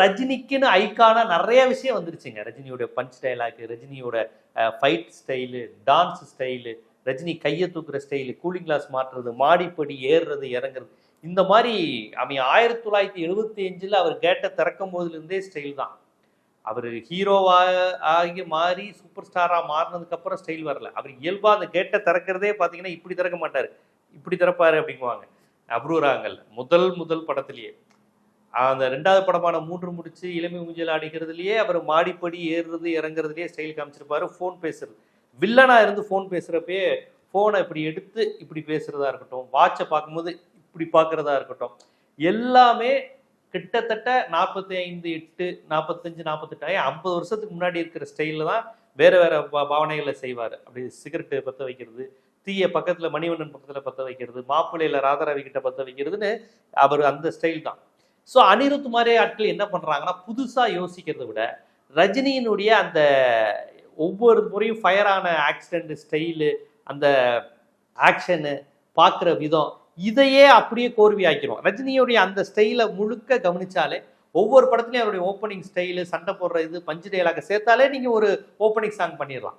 ரஜினிக்குன்னு ஐக்கான நிறைய விஷயம் வந்துருச்சுங்க. ரஜினியோட பஞ்ச் டைலாக் ரஜினியோட fight style dance style Rajini கையை தூக்குற ஸ்டைலு கூலிங் கிளாஸ் மாட்டுறது மாடிப்படி ஏறுறது இறங்குறது. இந்த மாதிரி அவன் ஆயிரத்தி தொள்ளாயிரத்தி எழுபத்தி அஞ்சில் அவர் கேட்டை திறக்கும் போதுலேருந்தே ஸ்டைல் தான். அவர் ஹீரோவா ஆகி மாறி சூப்பர் ஸ்டாராக மாறினதுக்கப்புறம் ஸ்டைல் வரல. அவர் இயல்பாக அந்த கேட்டை திறக்கிறதே பார்த்தீங்கன்னா இப்படி திறக்க மாட்டார். இப்படி திறப்பாரு அப்படிங்குவாங்க. அப்ரூராங்கல் முதல் முதல் படத்துலேயே. அந்த ரெண்டாவது படமான மூன்று முடிச்சு இளமை ஊஞ்சல் ஆடிக்கிறதுலயே அவர் மாடிப்படி ஏறுறது இறங்குறதுலயே ஸ்டைல் காமிச்சிருப்பாரு. ஃபோன் பேசுறது. வில்லனா இருந்து ஃபோன் பேசுறப்பயே ஃபோனை இப்படி எடுத்து இப்படி பேசுறதா இருக்கட்டும் வாட்சை பார்க்கும்போது இப்படி பார்க்கறதா இருக்கட்டும் எல்லாமே கிட்டத்தட்ட நாற்பத்தி ஐந்து எட்டு நாற்பத்தஞ்சு நாற்பத்தெட்டு ஐம்பது வருஷத்துக்கு முன்னாடி இருக்கிற ஸ்டைலில் தான் வேறு வேறு பா- பாவனைகளை செய்வார். அப்படி சிகரெட்டு பற்ற வைக்கிறது தீய பக்கத்தில் மணிவண்ணன் பக்கத்தில் பற்ற வைக்கிறது மாப்பிள்ளையில் ராதாரவி கிட்ட பற்ற வைக்கிறதுன்னு அவர் அந்த ஸ்டைல் தான். ஸோ அனிருத் மாதிரி ஆட்கள் என்ன பண்ணுறாங்கன்னா புதுசாக யோசிக்கிறத விட ரஜினியினுடைய அந்த ஒவ்வொரு முறையும் ஃபயர் ஆன ஆக்சிடென்ட் ஸ்டைலு அந்த ஆக்ஷனு பார்க்குற விதம் இதையே அப்படியே கோர்வி ஆக்கிரும். ரஜினியுடைய அந்த ஸ்டைலை முழுக்க கவனிச்சாலே ஒவ்வொரு படத்துலையும் அவருடைய ஓப்பனிங் ஸ்டைலு சண்டை போடுற இது பஞ்சு டைலாக சேர்த்தாலே நீங்கள் ஒரு ஓப்பனிங் சாங் பண்ணிடலாம்.